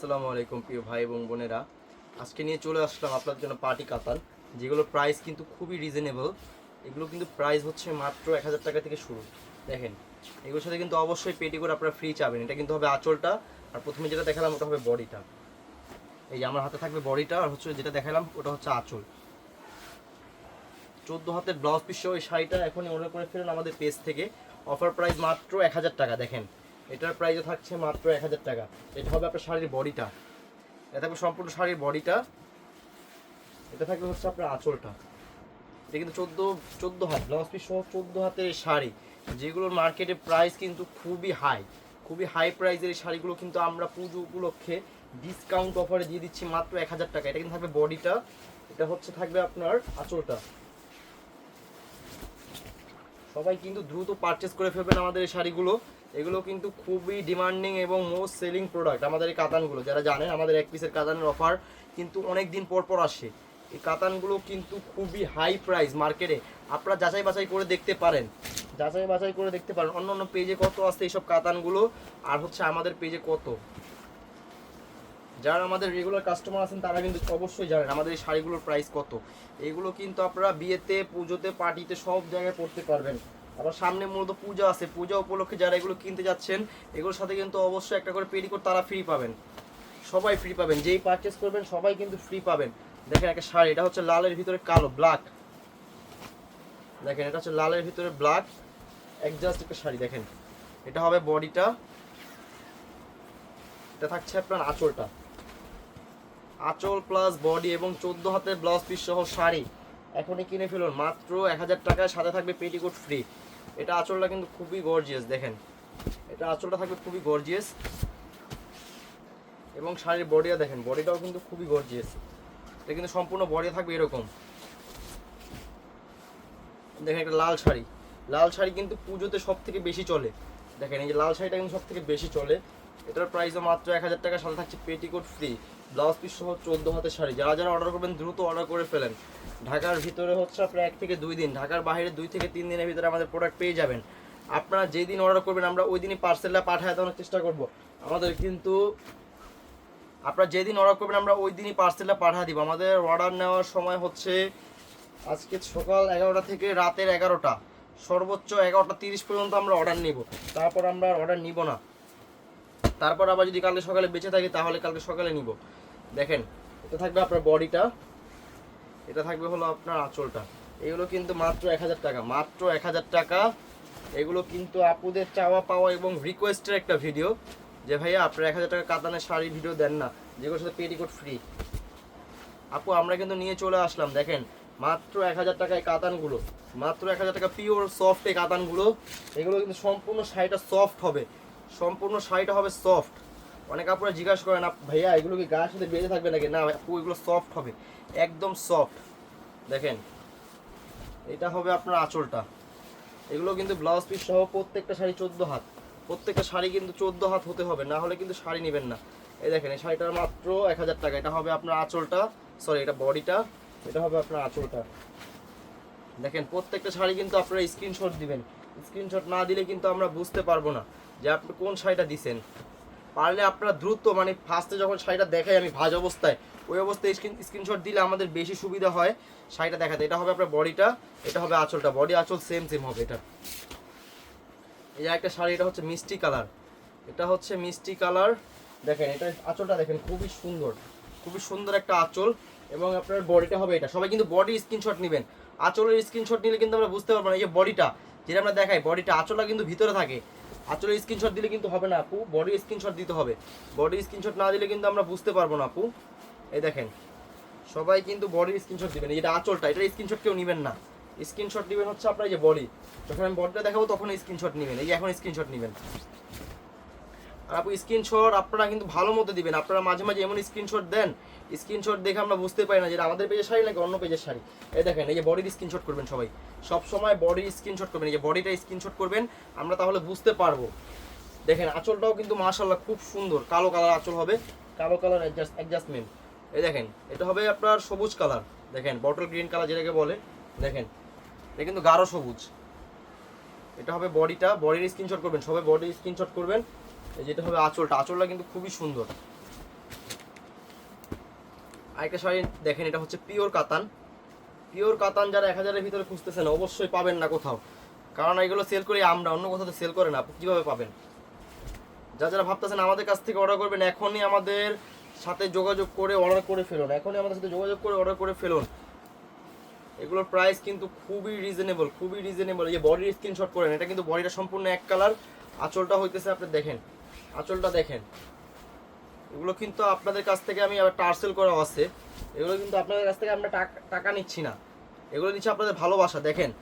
আসসালামু আলাইকুম প্রিয় ভাই এবং বোনেরা। আজকে নিয়ে চলে আসলাম আপনার জন্য পার্টি কাতান যেগুলোর প্রাইস কিন্তু খুবই রিজনেবল এগুলো কিন্তু প্রাইস হচ্ছে মাত্র এক হাজার টাকা থেকে শুরু। দেখেন, এগুলোর সাথে কিন্তু অবশ্যই পেটি করে আপনারা ফ্রি চাবেন। এটা কিন্তু হবে আঁচলটা, আর প্রথমে যেটা দেখালাম ওটা হবে বডিটা। এই যে আমার হাতে থাকবে বডিটা, আর হচ্ছে যেটা দেখালাম ওটা হচ্ছে আঁচল। চোদ্দ হাতের ব্লাউজ পিস এই শাড়িটা এখনই অর্ডার করে ফেলেন আমাদের পেজ থেকে। অফার প্রাইস মাত্র এক হাজার টাকা, দেখেন। এটার প্রাইসও থাকছে মাত্র এক হাজার টাকা। এটা হবে আপনার শাড়ির বডিটা। এটা থাকবে সম্পূর্ণ শাড়ির বডিটা। এটা থাকবে হচ্ছে আপনার আঁচলটা। এটা কিন্তু চোদ্দ চোদ্দ হাত ব্লাউজ পিস সহ চোদ্দ হাতের এই শাড়ি যেগুলোর মার্কেটে প্রাইস কিন্তু খুবই হাই খুবই হাই প্রাইসের এই শাড়িগুলো কিন্তু আমরা পুজো উপলক্ষে ডিসকাউন্ট অফারে দিয়ে দিচ্ছি মাত্র এক হাজার টাকা। এটা কিন্তু থাকবে বডিটা। এটা হচ্ছে থাকবে আপনার আঁচলটা। সবাই কিন্তু দ্রুত পারচেস করে ফেলবেন আমাদের এই শাড়িগুলো। এগুলো কিন্তু খুবই ডিমান্ডিং এবং মোস্ট সেলিং প্রোডাক্ট আমাদের এই কাতানগুলো। যারা জানেন, আমাদের এক পিসের কাতানের অফার কিন্তু অনেক দিন পর পর আসে। এই কাতানগুলো কিন্তু খুবই হাই প্রাইস মার্কেটে আপনারা যাচাই বাছাই করে দেখতে পারেন। যাচাই বাছাই করে দেখতে পারেন অন্য অন্য পেজে কত আসছে এইসব কাতানগুলো আর হচ্ছে আমাদের পেজে কত। যারা আমাদের রেগুলার কাস্টমার আছেন, তারা কিন্তু অবশ্যই জানেন আমাদের এই শাড়িগুলোর প্রাইস কত। এগুলো কিন্তু আপনারা বিয়েতে, পুজোতে পার্টিতে সব জায়গায় পড়তে পারবেন। আবার সামনে মূলত পূজা আছে। পূজা উপলক্ষে যারা এগুলো কিনতে যাচ্ছেন, এগুলোর সাথে কিন্তু অবশ্যই একটা করে পেটিকোট তারা ফ্রি পাবেন। সবাই ফ্রি পাবেন। যেই পারচেস করবেন, সবাই কিন্তু ফ্রি পাবেন। দেখেন একটা শাড়ি, এটা হচ্ছে লালের ভিতরে কালো ব্ল্যাক দেখেন, এটা হচ্ছে লালের ভিতরে ব্ল্যাক একজাস্ট একটা শাড়ি, দেখেন। এটা হবে বডিটা। এটা থাকছে আপনার আঁচলটা। আঁচল প্লাস বডি এবং চোদ্দ হাতের ব্লাউজ পিস সহ শাড়ি। এখনই কিনে ফেলুন। মাত্র এক হাজার টাকায় সাথে থাকবে পেটিকোট ফ্রি এটা আঁচলটা কিন্তু খুবই গর্জিয়াস দেখেন। এটা আঁচলটা থাকবে খুবই গর্জিয়াস এবং শাড়ির বডিটা দেখেন, বডিটাও কিন্তু খুবই গর্জিয়াস এটা কিন্তু সম্পূর্ণ বডি থাকবে এরকম। দেখেন একটা লাল শাড়ি। লাল শাড়ি কিন্তু পুজোতে সব থেকে বেশি চলে। দেখেন, এই যে লাল শাড়িটা কিন্তু সব থেকে বেশি চলে। এটার প্রাইসও মাত্র এক হাজার টাকা, সাথে থাকছে পেটিকোট ফ্রি ব্লাউজ পিস সহ চোদ্দ হাতের শাড়ি। যারা যারা অর্ডার করবেন, দ্রুত অর্ডার করে ফেলেন। ঢাকার ভিতরে হচ্ছে আপনার এক থেকে দুই দিন, ঢাকার বাইরে দুই থেকে তিন দিনের ভিতরে আমাদের প্রোডাক্ট পেয়ে যাবেন। আপনারা যেদিন অর্ডার করবেন, আমরা ওই দিনই পার্সেলটা পাঠায় দেওয়ার চেষ্টা করব। আমাদের কিন্তু আপনারা যেদিন অর্ডার করবেন, আমরা ওই দিনই পার্সেলটা পাঠিয়ে দিব। আমাদের অর্ডার নেওয়ার সময় হচ্ছে আজকে সকাল এগারোটা থেকে রাতের এগারোটা, সর্বোচ্চ এগারোটা তিরিশ পর্যন্ত আমরা অর্ডার নিব। তারপর আমরা অর্ডার নিব না। তারপর আবার যদি কালকে সকালে বেঁচে থাকি, তাহলে কালকে সকালে নিব। দেখেন, এটা থাকবে আপনার বডিটা এটা থাকবে হলো আপনার আঁচলটা। এগুলো কিন্তু মাত্র এক হাজার টাকা, মাত্র এক হাজার টাকা। এগুলো কিন্তু আপুদের চাওয়া পাওয়া এবং রিকোয়েস্টের একটা ভিডিও যে, ভাইয়া, আপনার এক হাজার টাকা কাতানের শাড়ি ভিডিও দেন না, যেগুলোর সাথে পেটিকোট ফ্রি আপু, আমরা কিন্তু নিয়ে চলে আসলাম, দেখেন। মাত্র এক হাজার টাকায় কাতানগুলো, মাত্র এক হাজার টাকা পিওর সফট এই কাতানগুলো। এগুলো কিন্তু সম্পূর্ণ শাড়িটা সফট হবে, সম্পূর্ণ শাড়িটা হবে সফট অনেক আপুরা জিজ্ঞাসা করেন ভাইয়া, এগুলো কি গায়ের সাথে বেঁধে থাকবে নাকি? না এগুলো সফট হবে, একদম সফট দেখেন, এটা হবে আপনার আঁচলটা। এগুলো কিন্তু ব্লাউজ পিস সহ প্রত্যেকটা শাড়ি চোদ্দ হাত। প্রত্যেকটা শাড়ি কিন্তু চোদ্দ হাত হতে হবে, না হলে কিন্তু শাড়ি নেবেন না। এই দেখেন, এই শাড়িটার মাত্র এক হাজার টাকা। এটা হবে আপনার আঁচলটা সরি এটা বডিটা এটা হবে আপনার আঁচলটা। দেখেন, প্রত্যেকটা শাড়ি কিন্তু আপনারা স্ক্রিনশট দিবেন। স্ক্রিনশট না দিলে কিন্তু আমরা বুঝতে পারব না যে আপনি কোন শাড়িটা দিছেন। পারলে আপনারা দ্রুত মানে ফার্স্টে যখন শাড়িটা দেখাই আমি ভাজ অবস্থায়, ওই অবস্থায় স্ক্রিন স্ক্রিনশট দিলে আমাদের বেশি সুবিধা হয় শাড়িটা দেখাতে। এটা হবে আপনার বডিটা এটা হবে আঁচলটা। বডি আঁচল সেম সেম হবে এটা। এই একটা শাড়ি, এটা হচ্ছে মিষ্টি কালার। এটা হচ্ছে মিষ্টি কালার। দেখেন, এটা আঁচলটা দেখেন, খুবই সুন্দর। খুবই সুন্দর একটা আঁচল। এবং আপনার বডিটা হবে এটা। সবাই কিন্তু বডি স্ক্রিনশট নেবেন। আঁচলের স্ক্রিনশট নিলে কিন্তু আমরা বুঝতে পারব না, এই যে বডিটা যেটা আমরা দেখাই বডিটা আঁচলটা কিন্তু ভিতরে থাকে। আঁচলের স্ক্রিনশট দিলে কিন্তু হবে না আপু বডি স্ক্রিনশট দিতে হবে। বডি স্ক্রিনশট না দিলে কিন্তু আমরা বুঝতে পারব না আপু। এই দেখেন, সবাই কিন্তু বডির স্ক্রিনশট দিবেন এটা আঁচলটা এটা স্ক্রিনশট কেউ নেবেন না। স্ক্রিনশট নেবেন হচ্ছে আপনার যে বডি যখন আমি বডিটা দেখাবো তখন স্ক্রিনশট নেবেন, এই যে এখন স্ক্রিনশট নেবেন। আর আপু স্ক্রিনশট আপনারা কিন্তু ভালো মতো দিবেন। আপনারা মাঝে মাঝে এমন স্ক্রিনশট দেন স্ক্রিনশট দেখে আমরা বুঝতে পারি না যেটা আমাদের পেজের শাড়ি নাকি অন্য পেজের শাড়ি। এই দেখেন, এই যে বডির স্ক্রিনশট করবেন সবাই। সব সময় বডির স্ক্রিনশট করবেন, এই যে বডিটা স্ক্রিনশট করবেন, আমরা তাহলে বুঝতে পারব। দেখেন, আঁচলটাও কিন্তু মাশাল্লাহ খুব সুন্দর। কালো কালার আঁচল হবে। কালো কালার অ্যাডজাস্ট অ্যাডজাস্টমেন্ট এই দেখেন, এটা হবে আপনার সবুজ কালার দেখেন বটল গ্রিন কালার যেটাকে বলে, দেখেন, এটা কিন্তু গাঢ় সবুজ। এটা হবে বডিটা বডির স্ক্রিনশট করবেন, সবাই বডির স্ক্রিনশট করবেন। যেটা হবে আঁচলটা আঁচলটা কিন্তু খুবই সুন্দর। আরেকটা শাড়ি দেখেন, এটা হচ্ছে পিওর কাতান। পিওর কাতান যারা এক হাজারের ভিতরে খুঁজতেছেন, অবশ্যই পাবেন না কোথাও। কারণ এগুলো সেল করি আমরা, অন্য কোথাও সেল করে আপনি কীভাবে পাবেন? যা যারা ভাবতেছেন আমাদের কাছ থেকে অর্ডার করবেন, এখনই আমাদের সাথে যোগাযোগ করে অর্ডার করে ফেলুন। এখনই আমাদের সাথে যোগাযোগ করে অর্ডার করে ফেলুন। এগুলোর প্রাইস কিন্তু খুবই রিজনেবল খুবই রিজনেবল এই যে বডির স্ক্রিনশট করেন, এটা কিন্তু বডিটা সম্পূর্ণ এক কালার আঁচলটা হইতেছে, আপনি দেখেন। আঁচলটা দেখেন। এগুলো কিন্তু আপনাদের কাছ থেকে আমি আবার টার্সেল করা আছে। এগুলো কিন্তু আপনাদের কাছ থেকে আমরা টাকা- নিচ্ছি না। এগুলো নিচ্ছে আপনাদের ভালোবাসা, দেখেন।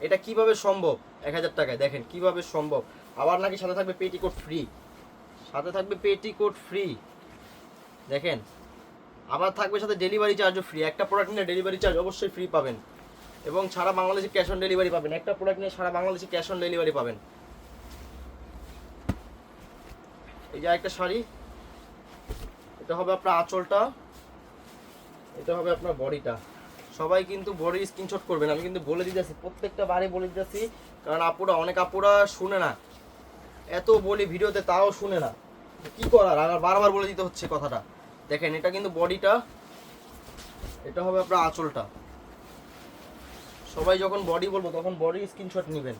এটা কীভাবে সম্ভব? এক হাজার টাকায়, দেখেন, কীভাবে সম্ভব? আবার নাকি সাথে থাকবে পেটিকোট ফ্রি সাথে থাকবে পেটিকোট ফ্রি দেখেন, আবার থাকবে সাথে ডেলিভারি চার্জও ফ্রি একটা প্রোডাক্ট নিলে ডেলিভারি চার্জ অবশ্যই ফ্রি পাবেন। এবং সারা বাংলাদেশে ক্যাশ অন ডেলিভারি পাবেন। একটা প্রোডাক্ট নিয়ে সারা বাংলাদেশে ক্যাশ অন ডেলিভারি পাবেন। এই যে একটা শাড়ি। এটা হবে আপনার আঁচলটা। এটা হবে আপনার বডিটা। সবাই কিন্তু বডি স্ক্রিনশট করবেন, আমি কিন্তু বলে দিতেছি, প্রত্যেকটা বারে বলে দিতেছি, কারণ আপুরা, অনেক আপুরা শুনে না। এত বলি ভিডিওতে তাও শুনে না। কি করার? আর বারবার বলে দিতে হচ্ছে কথাটা। দেখেন, এটা কিন্তু বডিটা, এটা হবে আপনার আঁচলটা। সবাই যখন বডি বলব, তখন বডির স্ক্রিনশট নেবেন।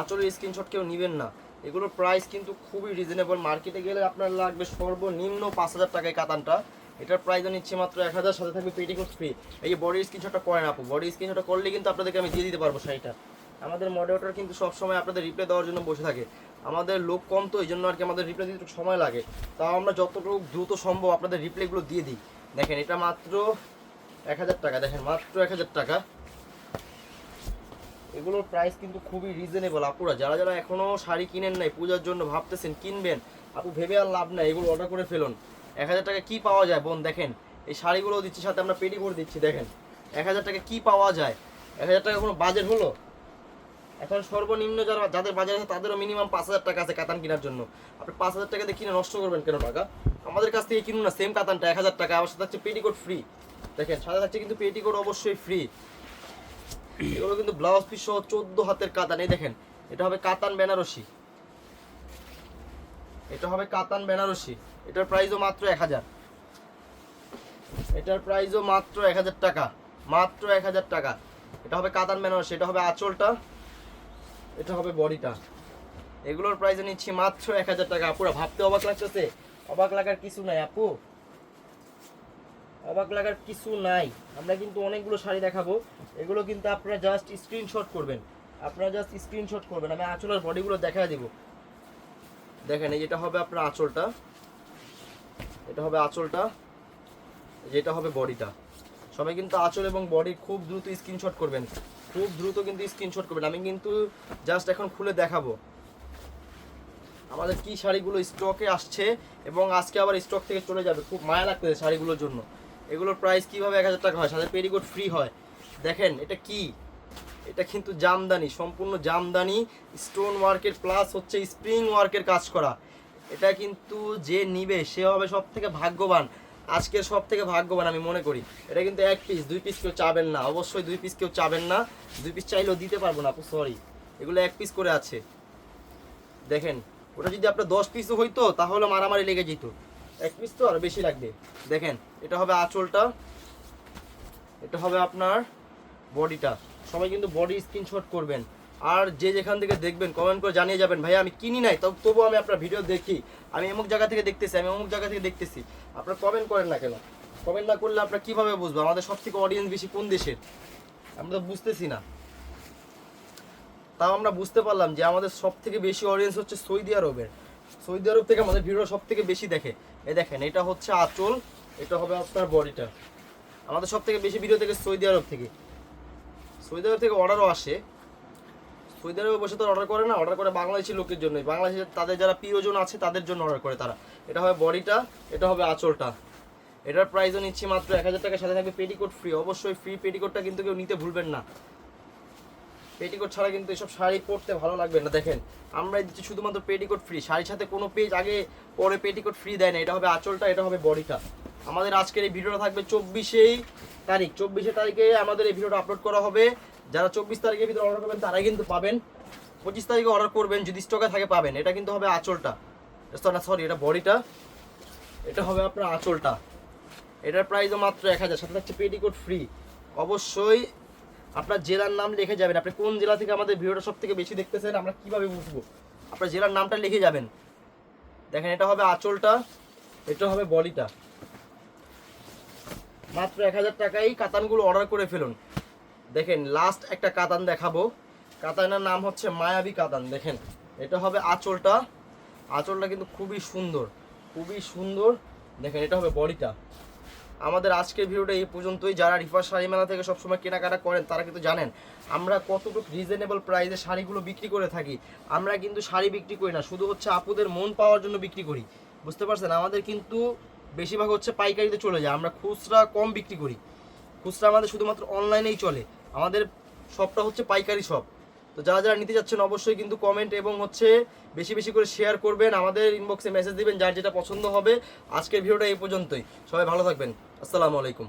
আঁচলের স্ক্রিনশট কেউ নেবেন না। এগুলোর প্রাইস কিন্তু খুবই রিজনেবল মার্কেটে গেলে আপনার লাগবে সর্বনিম্ন পাঁচ হাজার টাকায় কাতানটা। এটার প্রাইস নিচ্ছে মাত্র এক হাজার, সাথে থাকবে পেটিকোট ফ্রি এই যে বডির স্ক্রিনশটটা করেন আপু বডির স্ক্রিনশটটা করলে কিন্তু আপনাদেরকে আমি দিয়ে দিতে পারব শাড়িটা। আমাদের মডারেটর কিন্তু সবসময় আপনাদের রিপ্লাই দেওয়ার জন্য বসে থাকে। আমাদের লোক কম তো, এই জন্য আর কি আমাদের রিপ্লাই দিতে সময় লাগে। তাও আমরা যতটুকু দ্রুত সম্ভব আপনাদের রিপ্লাইগুলো দিয়ে দিই। দেখেন, এটা মাত্র এক হাজার টাকা, দেখেন, মাত্র এক হাজার টাকা। এগুলোর প্রাইস কিন্তু খুবই রিজনেবল আপুরা। যারা যারা এখনও শাড়ি কিনেন নাই, পূজার জন্য ভাবতেছেন কিনবেন, আপু ভেবে আর লাভ নাই, এগুলো অর্ডার করে ফেলুন। এক হাজার টাকা কী পাওয়া যায়, বোন, দেখেন, এই শাড়িগুলো দিচ্ছি, সাথে আমরা পেটি করে দিচ্ছি, দেখেন। এক হাজার টাকা কী পাওয়া যায়? এক হাজার টাকা কোনো বাজেট হলো? এখন সর্বনিম্ন যারা, যাদের বাজার আছে, তাদেরও মিনিমাম পাঁচ হাজার টাকা আছে কাতান কেনার জন্য। আপনি পাঁচ হাজার টাকা দিয়ে কিনে নষ্ট করবেন কেন, টাকা? আমাদের কাছ থেকে কিনুন না সেম কাতানটা, এক হাজার টাকা, আমার সাথে থাকছে পেটিকোট ফ্রি দেখেন, সাথে থাকছে কিন্তু পেটিকোট অবশ্যই ফ্রি এগুলো কিন্তু ব্লাউজ পিস সহ চোদ্দ হাতের কাতান। এই দেখেন, এটা হবে কাতান বেনারসি। এটা হবে কাতান বেনারসি। এটার প্রাইসও মাত্র এক হাজার। এটার প্রাইসও মাত্র এক হাজার টাকা। মাত্র এক হাজার টাকা। এটা হবে কাতান বেনারসি, এটা হবে আঁচলটা, এটা হবে বডিটা। এগুলোর প্রাইসে নিচ্ছি মাত্র এক হাজার টাকা। আপুরা ভাবতে অবাক লাগতেছে। অবাক লাগার কিছু নাই, আপু। অবাক লাগার কিছু নাই। আমরা কিন্তু অনেকগুলো শাড়ি দেখাবো। এগুলো কিন্তু আপনারা জাস্ট স্ক্রিনশট করবেন। আপনারা জাস্ট স্ক্রিনশট করবেন। আমি আঁচলের বডিগুলো দেখা দিব। দেখেন, এই যেটা হবে আপনার আঁচলটা। এটা হবে আঁচলটা। যেটা হবে বডিটা সবাই কিন্তু আঁচল এবং বডি খুব দ্রুত স্ক্রিনশট করবেন। খুব দ্রুত কিন্তু স্ক্রিনশট করবেন। আমি কিন্তু জাস্ট এখন খুলে দেখাবো। আমাদের কি শাড়িগুলো স্টকে আসছে এবং আজকে আবার স্টক থেকে চলে যাবে। খুব মায়া লাগতেছে শাড়িগুলোর জন্য। এগুলোর প্রাইস কীভাবে এক হাজার টাকা হয়? সাথে পেরিকোট ফ্রি হয়। দেখেন, এটা কি? এটা কিন্তু জামদানি, সম্পূর্ণ জামদানি স্টোন ওয়ার্কের প্লাস হচ্ছে স্প্রিং ওয়ার্কের কাজ করা। এটা কিন্তু যে নিবে, সে হবে সব থেকে ভাগ্যবান। আজকের সব থেকে ভাগ্যবান আমি মনে করি। এটা কিন্তু এক পিস দুই পিস কেউ চাবেন না। অবশ্যই দুই পিস কেউ চাবেন না। দুই পিস চাইলেও দিতে পারব না সরি এগুলো এক পিস করে আছে। দেখেন, ওটা যদি আপনার দশ পিসও হইতো, তাহলে মারামারি লেগে যেত। এক পিস তো আর বেশি লাগবে। দেখেন, এটা হবে আঁচলটা, এটা হবে আপনার বডিটা। সবাই কিন্তু বডি স্ক্রিনশট করবেন। আর যে যেখান থেকে দেখবেন কমেন্ট করে জানিয়ে যাবেন ভাই আমি কিনি নাই, তবু তবুও আমি আপনার ভিডিও দেখি। আমি অমুক জায়গা থেকে দেখতেছি, আমি অমুক জায়গা থেকে দেখতেছি। আপনারা কমেন্ট করেন না কেন? কমেন্ট না করলে আপনারা কীভাবে বুঝব? আমাদের সব থেকে অডিয়েন্স বেশি কোন দেশের? আমরা তো বুঝতেছি না। তাও আমরা বুঝতে পারলাম যে আমাদের সব থেকে বেশি অডিয়েন্স হচ্ছে সৌদি আরবের। সৌদি আরব থেকে আমাদের ভিডিও সব থেকে বেশি দেখে। এই দেখেন, এটা হচ্ছে আঁচল, এটা হবে আপনার বডিটা। আমাদের সব থেকে বেশি ভিডিও থেকে সৌদি আরব থেকে। সৌদি আরব থেকে অর্ডারও আসে। সৌদি আরবে বসে তো অর্ডার করে না অর্ডার করে বাংলাদেশি লোকের জন্যই। বাংলাদেশের তাদের যারা প্রিয়জন আছে, তাদের জন্য অর্ডার করে তারা। এটা হবে বডিটা, এটা হবে আঁচলটা। এটার প্রাইসও নিচ্ছি মাত্র এক হাজার টাকার সাথে থাকবে পেটিকোট ফ্রি অবশ্যই ফ্রি পেটিকোটটা কিন্তু কেউ নিতে ভুলবেন না। পেটিকোট ছাড়া কিন্তু এসব শাড়ি পরতে ভালো লাগবে না। দেখেন, আমরা দিচ্ছি শুধুমাত্র পেটিকোট ফ্রি শাড়ির সাথে কোনো পেজ আগে পরে পেটিকোট ফ্রি দেয় না। এটা হবে আঁচলটা, এটা হবে বডিটা আমাদের আজকের এই ভিডিওটা থাকবে চব্বিশেই তারিখ। চব্বিশে তারিখে আমাদের এই ভিডিওটা আপলোড করা হবে। যারা চব্বিশ তারিখের ভিতরে অর্ডার করবেন, তারাই কিন্তু পাবেন। পঁচিশ তারিখে অর্ডার করবেন, যদি স্টকে থাকে পাবেন। এটা কিন্তু হবে আঁচলটা। না সরি এটা বডিটা এটা হবে আপনার আঁচলটা। এটার প্রাইসও মাত্র এক হাজার। সাথে থাকছে পেটিকোট ফ্রি অবশ্যই আপনার জেলার নাম লিখে যাবেন। আপনি কোন জেলা থেকে আমাদের ভিডিওটা সব থেকে বেশি দেখতেছেন, আমরা কীভাবে বুঝব? আপনার জেলার নামটা লিখে যাবেন। দেখেন, এটা হবে আঁচলটা, এটা হবে বডিটা মাত্র এক হাজার টাকায় কাতানগুলো অর্ডার করে ফেলুন। দেখেন লাস্ট একটা কাতান দেখাবো। কাতানের নাম হচ্ছে মায়াবী কাতান, দেখেন। এটা হবে আঁচলটা। আঁচলটা কিন্তু খুবই সুন্দর খুবই সুন্দর। দেখেন, এটা হবে বডিটা আমাদের আজকের ভিডিওটা এই পর্যন্তই। যারা রিফার শাড়ি মেলা থেকে সবসময় কেনাকাটা করেন, তারা কিন্তু জানেন, আমরা কতটুকু রিজনেবল প্রাইসে শাড়িগুলো বিক্রি করে থাকি। আমরা কিন্তু শাড়ি বিক্রি করি না, শুধু হচ্ছে আপুদের মন পাওয়ার জন্য বিক্রি করি। বুঝতে পারছেন? আমাদের কিন্তু বেশিরভাগ হচ্ছে পাইকারিতে চলে যায়। আমরা খুচরা কম বিক্রি করি। খুচরা আমাদের শুধুমাত্র অনলাইনেই চলে। আমাদের শপটা হচ্ছে পাইকারি শপ তো যারা যারা নিতে যাচ্ছেন অবশ্যই কিন্তু কমেন্ট এবং হচ্ছে বেশি বেশি করে শেয়ার করবেন, আমাদের ইনবক্সে মেসেজ দিবেন যার যেটা পছন্দ হবে। আজকের ভিডিওটা এই পর্যন্তই। সবাই ভালো থাকবেন। আসসালামু আলাইকুম।